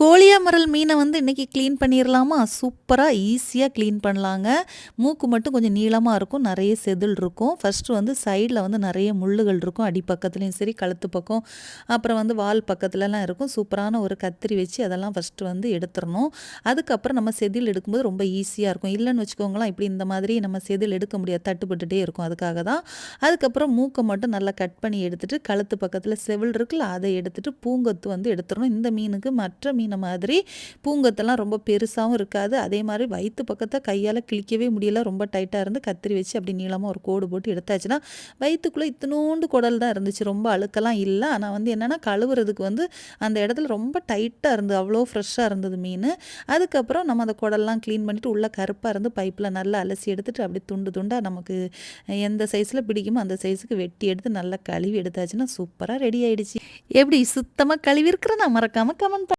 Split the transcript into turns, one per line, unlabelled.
கோழியாமரல் மீனை வந்து இன்றைக்கி க்ளீன் பண்ணிடலாமா சூப்பராக ஈஸியாக க்ளீன் பண்ணலாங்க. மூக்கு மட்டும் கொஞ்சம் நீளமாக இருக்கும். நிறைய செதில் இருக்கும். ஃபஸ்ட்டு வந்து சைடில் வந்து நிறைய முள்ளுகள் இருக்கும். அடி பக்கத்துலேயும் சரி கழுத்து பக்கம். அப்புறம் வந்து வால் பக்கத்துலலாம் இருக்கும். சூப்பரான ஒரு கத்திரி வச்சு அதெல்லாம் ஃபஸ்ட்டு வந்து எடுத்துடணும் அதுக்கப்புறம் நம்ம செதில் எடுக்கும்போது ரொம்ப ஈஸியாக இருக்கும். இல்லைன்னு வச்சுக்கோங்களேன் இப்படி இந்த மாதிரி நம்ம செதில் எடுக்க முடியாது. தட்டுப்பட்டுட்டே இருக்கும் அதுக்காக தான். அதுக்கப்புறம் மூக்கை மட்டும் நல்லா கட் பண்ணி எடுத்துகிட்டு கழுத்து பக்கத்தில் செவில் இருக்குல்ல அதை எடுத்துகிட்டு பூங்கொத்து வந்து எடுத்துடணும் இந்த மீனுக்கு மற்ற மீன் மாதிரி பூங்கத்தெல்லாம் ரொம்ப பெருசாகவும் இருக்காது. அதே மாதிரி வயிற்று பக்கத்தை கையால் கிழிக்கவே முடியல. ரொம்ப டைட்டாக இருந்து கத்திரி வச்சு அப்படி நீளமாக ஒரு கோடு போட்டு எடுத்தாச்சுன்னா வயிற்றுக்குள்ளே இத்தினோண்டு குடல் தான் இருந்துச்சு. ரொம்ப அழுக்கெல்லாம் இல்லை. ஆனால் வந்து என்னென்னா கழுவுறதுக்கு வந்து அந்த இடத்துல ரொம்ப டைட்டாக இருந்தது அவ்வளோ ஃப்ரெஷ்ஷாக இருந்தது மீன். அதுக்கப்புறம் நம்ம அந்த குடல்லாம் க்ளீன் பண்ணிவிட்டு உள்ளே கருப்பாக இருந்து பைப்பில் நல்லா அலசி எடுத்துகிட்டு அப்படி துண்டு துண்டாக நமக்கு எந்த சைஸில் பிடிக்குமோ அந்த சைஸுக்கு வெட்டி எடுத்து நல்லா கழுவி எடுத்தாச்சுன்னா சூப்பராக ரெடி ஆகிடுச்சு எப்படி சுத்தமாக கழுவி இருக்கிற நான் மறக்காமல் கமெண்ட்